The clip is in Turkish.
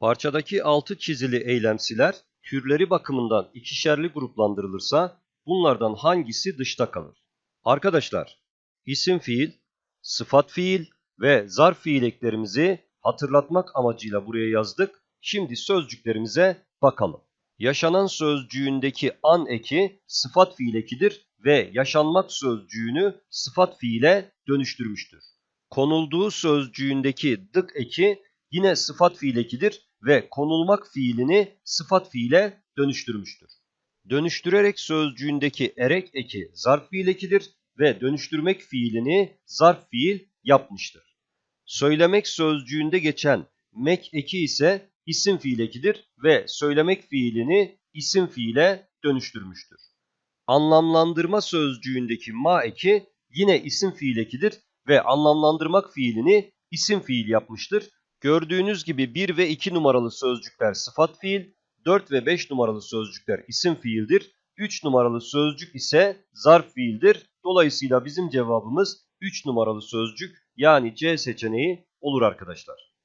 Parçadaki altı çizili eylemsiler türleri bakımından ikişerli gruplandırılırsa bunlardan hangisi dışta kalır? Arkadaşlar, isim fiil, sıfat fiil ve zarf fiil eklerimizi hatırlatmak amacıyla buraya yazdık. Şimdi sözcüklerimize bakalım. Yaşanan sözcüğündeki an eki sıfat fiil ekidir ve yaşanmak sözcüğünü sıfat fiile dönüştürmüştür. Konulduğu sözcüğündeki dık eki yine sıfat fiil ekidir ve konulmak fiilini sıfat fiile dönüştürmüştür. Dönüştürerek sözcüğündeki erek eki zarf fiil ekidir ve dönüştürmek fiilini zarf fiil yapmıştır. Söylemek sözcüğünde geçen mek eki ise isim fiil ekidir ve söylemek fiilini isim fiile dönüştürmüştür. Anlamlandırma sözcüğündeki ma eki yine isim fiil ekidir ve anlamlandırmak fiilini isim fiil yapmıştır. Gördüğünüz gibi 1 ve 2 numaralı sözcükler sıfat fiil, 4 ve 5 numaralı sözcükler isim fiildir. 3 numaralı sözcük ise zarf fiildir. Dolayısıyla bizim cevabımız 3 numaralı sözcük yani C seçeneği olur arkadaşlar.